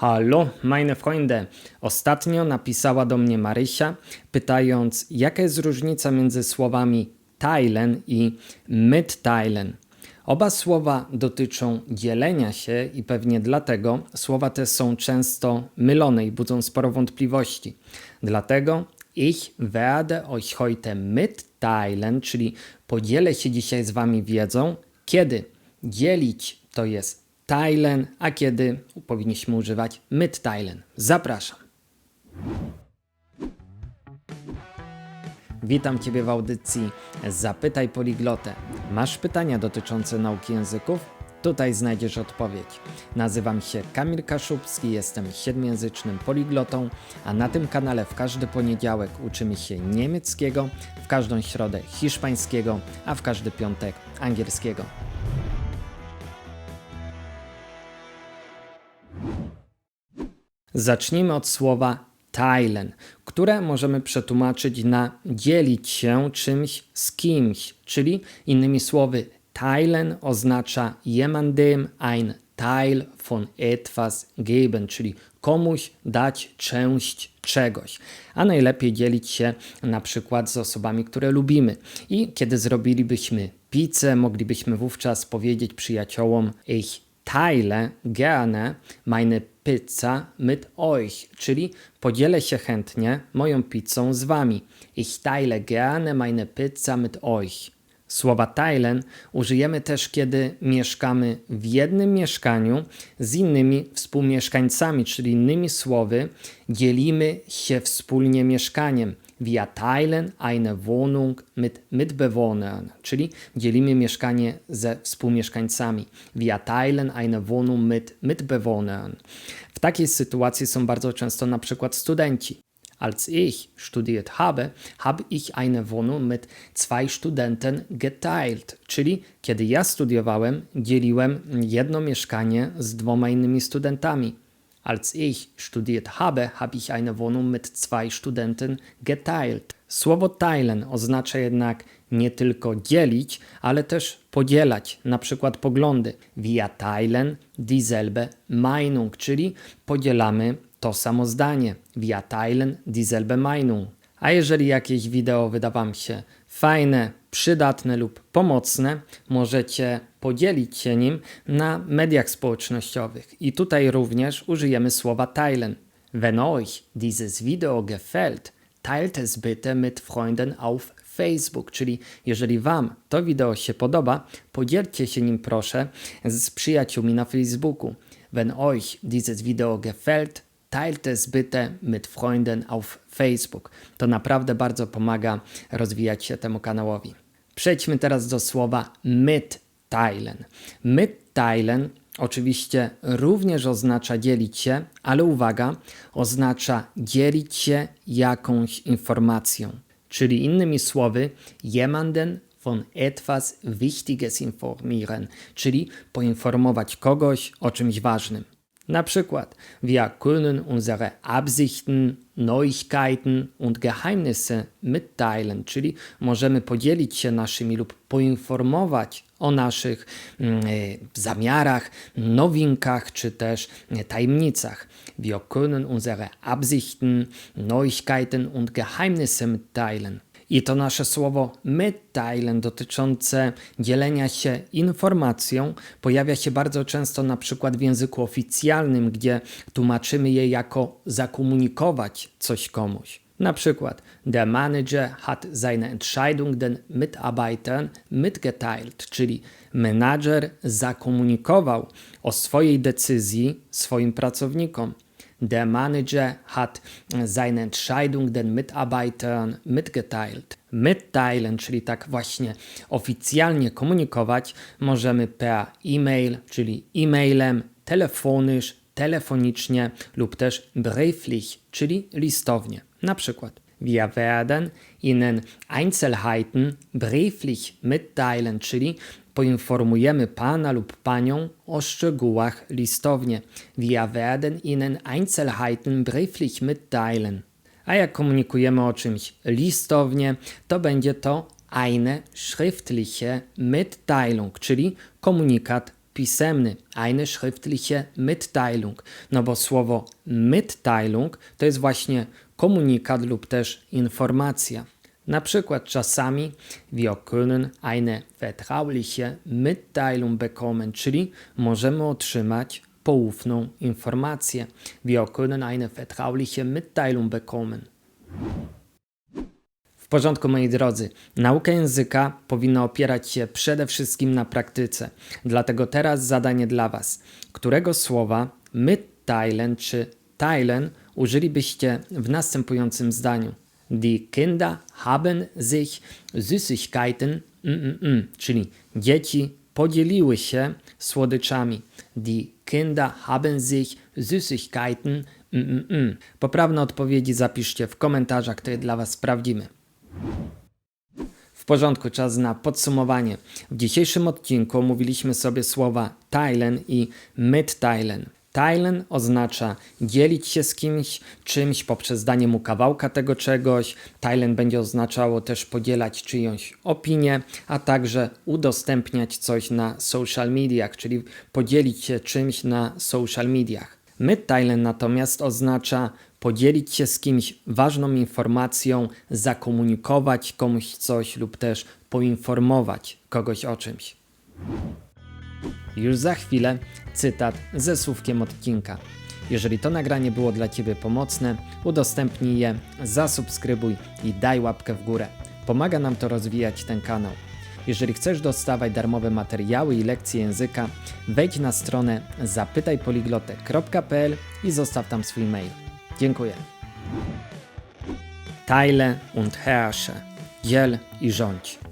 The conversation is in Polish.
Hallo, meine Freunde. Ostatnio napisała do mnie Marysia, pytając, jaka jest różnica między słowami teilen i mitteilen. Oba słowa dotyczą dzielenia się i pewnie dlatego słowa te są często mylone i budzą sporo wątpliwości. Dlatego ich werde euch heute mitteilen, czyli podzielę się dzisiaj z wami wiedzą, kiedy dzielić to jest teilen, a kiedy powinniśmy używać mitteilen. Zapraszam. Witam Ciebie w audycji Zapytaj Poliglotę. Masz pytania dotyczące nauki języków? Tutaj znajdziesz odpowiedź. Nazywam się Kamil Kaszubski, jestem siedmiojęzycznym poliglotą, a na tym kanale w każdy poniedziałek uczymy się niemieckiego, w każdą środę hiszpańskiego, a w każdy piątek angielskiego. Zacznijmy od słowa teilen, które możemy przetłumaczyć na dzielić się czymś z kimś, czyli innymi słowy teilen oznacza jemandem ein Teil von etwas geben, czyli komuś dać część czegoś. A najlepiej dzielić się na przykład z osobami, które lubimy. I kiedy zrobilibyśmy pizzę, moglibyśmy wówczas powiedzieć przyjaciołom ich teile gerne meine Pizza mit euch, czyli podzielę się chętnie moją pizzą z wami. Ich teile gerne meine Pizza mit euch. Słowa teilen użyjemy też, kiedy mieszkamy w jednym mieszkaniu z innymi współmieszkańcami, czyli innymi słowy, dzielimy się wspólnie mieszkaniem. Wir teilen eine Wohnung mit Mitbewohnern, czyli dzielimy mieszkanie ze współmieszkańcami. Wir teilen eine Wohnung mit Mitbewohnern. W takiej sytuacji są bardzo często na przykład studenci. Als ich studiert habe, habe ich eine Wohnung mit zwei Studenten geteilt. Czyli kiedy ja studiowałem, dzieliłem jedno mieszkanie z dwoma innymi studentami. Als ich studiert habe, habe ich eine Wohnung mit zwei Studenten geteilt. Słowo teilen oznacza jednak nie tylko dzielić, ale też podzielać, na przykład poglądy. Wir teilen dieselbe Meinung, czyli podzielamy to samo zdanie. Wir teilen dieselbe Meinung. A jeżeli jakieś wideo wyda Wam się fajne, przydatne lub pomocne, możecie podzielić się nim na mediach społecznościowych. I tutaj również użyjemy słowa teilen. Wenn euch dieses Video gefällt, teilt es bitte mit Freunden auf Facebook, czyli jeżeli Wam to wideo się podoba, podzielcie się nim proszę z przyjaciółmi na Facebooku. Wenn euch dieses Video gefällt, teilt es bitte mit Freunden auf Facebook. To naprawdę bardzo pomaga rozwijać się temu kanałowi. Przejdźmy teraz do słowa mitteilen. Mitteilen oczywiście również oznacza dzielić się, ale uwaga, oznacza dzielić się jakąś informacją. Czyli innymi słowy, jemanden von etwas Wichtiges informieren, czyli poinformować kogoś o czymś ważnym. Na przykład, wir können unsere Absichten, Neuigkeiten und Geheimnisse mitteilen, czyli możemy podzielić się naszymi lub poinformować o naszych mm, e, zamiarach, nowinkach czy też e, tajemnicach. Wir können unsere Absichten, Neuigkeiten und Geheimnisse mitteilen. I to nasze słowo mitteilen dotyczące dzielenia się informacją pojawia się bardzo często na przykład w języku oficjalnym, gdzie tłumaczymy je jako zakomunikować coś komuś. Na przykład, der Manager hat seine Entscheidung den Mitarbeitern mitgeteilt, czyli menadżer zakomunikował o swojej decyzji swoim pracownikom. Der Manager hat seine Entscheidung den Mitarbeitern mitgeteilt. Mitteilen, czyli tak właśnie oficjalnie komunikować, możemy per e-mail, czyli e-mailem, telefonisch, telefonicznie lub też brieflich, czyli listownie. Na przykład Wir werden Ihnen Einzelheiten brieflich mitteilen, czyli poinformujemy Pana lub Panią o szczegółach listownie. Wir werden Ihnen Einzelheiten brieflich mitteilen. A jak komunikujemy o czymś listownie, to będzie to eine schriftliche Mitteilung, czyli komunikat pisemny, eine schriftliche Mitteilung. No bo słowo Mitteilung to jest właśnie komunikat lub też informacja. Na przykład czasami wir können eine vertrauliche Mitteilung bekommen, czyli możemy otrzymać poufną informację. Wir können eine vertrauliche Mitteilung bekommen. W porządku, moi drodzy. Nauka języka powinna opierać się przede wszystkim na praktyce. Dlatego teraz zadanie dla Was. Którego słowa mitteilen czy teilen użylibyście w następującym zdaniu? Die Kinder haben sich Süßigkeiten, mm, mm, mm, czyli dzieci podzieliły się słodyczami. Die Kinder haben sich Süßigkeiten, mm, mm, mm. Poprawne odpowiedzi zapiszcie w komentarzach, je dla Was sprawdzimy. W porządku, czas na podsumowanie. W dzisiejszym odcinku omówiliśmy sobie słowa teilen i mitteilen. Teilen oznacza dzielić się z kimś, czymś poprzez danie mu kawałka tego czegoś. Teilen będzie oznaczało też podzielać czyjąś opinię, a także udostępniać coś na social mediach, czyli podzielić się czymś na social mediach. Mitteilen natomiast oznacza podzielić się z kimś ważną informacją, zakomunikować komuś coś lub też poinformować kogoś o czymś. Już za chwilę cytat ze słówkiem odcinka. Jeżeli to nagranie było dla Ciebie pomocne, udostępnij je, zasubskrybuj i daj łapkę w górę. Pomaga nam to rozwijać ten kanał. Jeżeli chcesz dostawać darmowe materiały i lekcje języka, wejdź na stronę zapytajpoliglotek.pl i zostaw tam swój mail. Dziękuję. Teile und herrsche. Dziel i rządź.